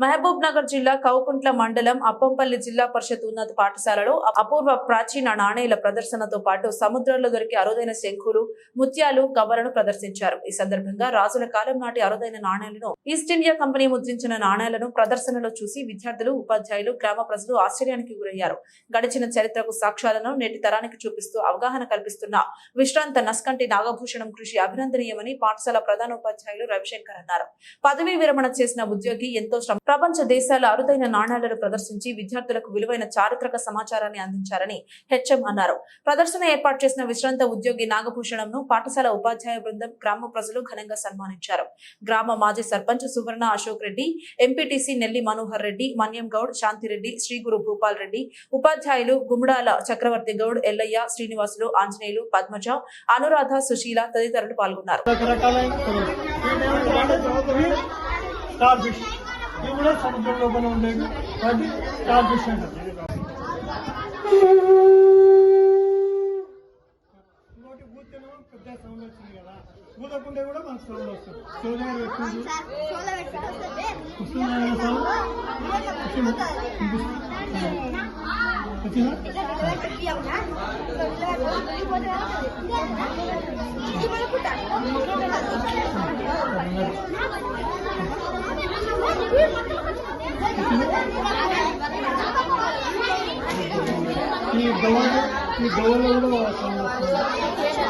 మహబూబ్ నగర్ జిల్లా కౌకుంట్ల మండలం అప్పంపల్లి జిల్లా పరిషత్ ఉన్నత పాఠశాలలో అపూర్వ ప్రాచీన నాణేల ప్రదర్శనతో పాటు సముద్రంలో దొరికే అరుదైన శంఖులు ముత్యాలు కవర్లను ప్రదర్శించారు. ఈ సందర్భంగా రాజుల కాలం నాటి అరుదైన నాణేలను ఈస్ట్ ఇండియా కంపెనీ ముద్రించిన నాణేలను ప్రదర్శనలో చూసి విద్యార్థులు ఉపాధ్యాయులు గ్రామ ప్రజలు ఆశ్చర్యానికి గురయ్యారు. గడిచిన చరిత్రకు సాక్ష్యాలను నేటి తరానికి చూపిస్తూ అవగాహన కల్పిస్తున్న విశ్రాంత నస్కంటి నాగభూషణం కృషి అభినందనీయమని పాఠశాల ప్రధానోపాధ్యాయులు రవిశంకర్ అన్నారు. పదవీ విరమణ చేసిన ఉద్యోగి ఎంతో శ్రమ ప్రపంచ దేశాల అరుదైన నాణాలను ప్రదర్శించి విద్యార్థులకు విలువైన చారిత్రక సమాచారాన్ని అందించారని హెచ్ఎం అన్నారు. ప్రదర్శన ఏర్పాటు చేసిన విశ్రాంత ఉద్యోగి నాగభూషణంను పాఠశాల ఉపాధ్యాయ బృందం గ్రామ ప్రజలు ఘనంగా సన్మానించారు. గ్రామ మాజీ సర్పంచ్ సువర్ణ అశోక్ రెడ్డి ఎంపీటీసీ నెల్లి మనోహర్ రెడ్డి మన్యం గౌడ్ శాంతిరెడ్డి శ్రీగురు భూపాల్ రెడ్డి ఉపాధ్యాయులు గుమ్డాల చక్రవర్తి గౌడ్ ఎల్లయ్య శ్రీనివాసులు ఆంజనేయులు పద్మజ అనురాధ సుశీల తదితరులు పాల్గొన్నారు. ఇవి కూడా సముద్రం లోపల ఉండేవి వాటి స్టార్ ఫిష్ అంటారు ఇంకోటి ఊతేనేమో పెద్ద సౌండ్ వచ్చింది కదా ఊదకుంటే కూడా మనకు సౌండ్ వస్తుంది వచ్చిందా? మీ గవర్నర్ మీ గవర్నర్ కూడా